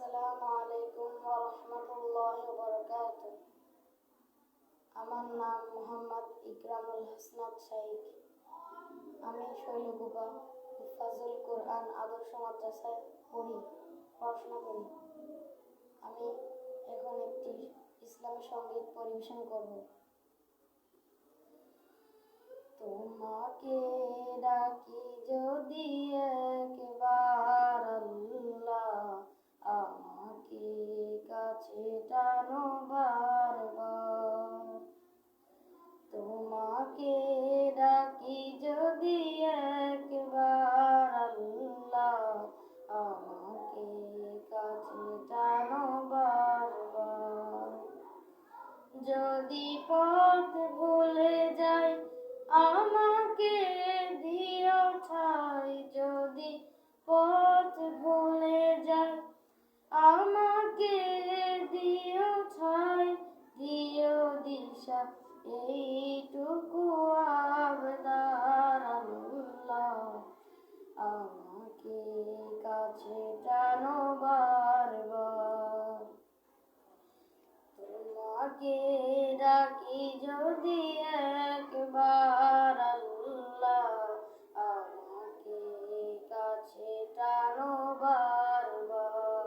আসসালামু আলাইকুম ওয়া রাহমাতুল্লাহি আমার নাম মোহাম্মদ ইকরামুল হাসনাত শাইখ। আমি শৈলকুপা হিফাজুল কোরআন আদর্শ মাদ্রাসায় পড়ি, পড়াশোনা করি। আমি এখন একটি ইসলামী সংগীত পরিবেশন করব। তোমাকে ডাকি কাছে টানো বারবার তোমাকে ডাকি যদি একবার আল্লাহ আমাকে কাছে টানো বারবার। যদি পথ ভুলে যাই আমাকে দিও ঠাই। যদি পথ ভুলে তোমাকে ডাকি যদি একবার আল্লাহ আমাকে কাছে টানো বারবার।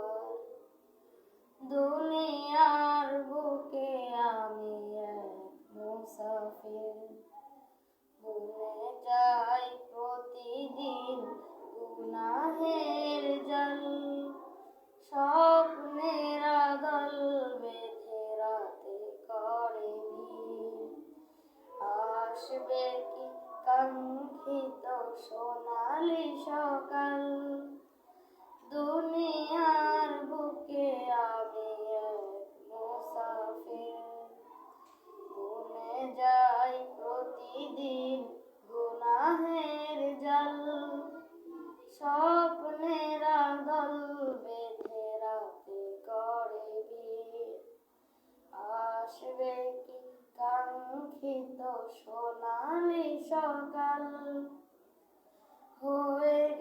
দুনিয়ার বুকে আমি এক মুসাফির। ভুলে যাই প্রতিদিন গুনাহের জল। স্বপ্নের আসবে কি? সোনালি সকাল। দুনিয়ার সোনালি সকাল হয়ে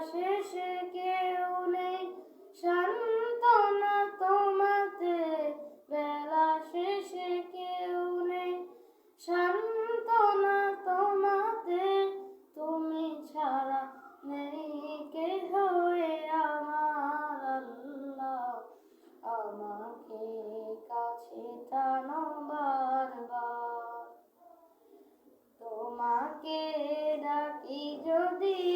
শেষে কেউ নেই। তোমাতে, বেলা কেউ নেই। তোমাতে, তুমি ছাড়া নেই হয়ে আমার আল্লাহ। আমাকে কাছে টানো বারবার। তোমাকে ডাকি যদি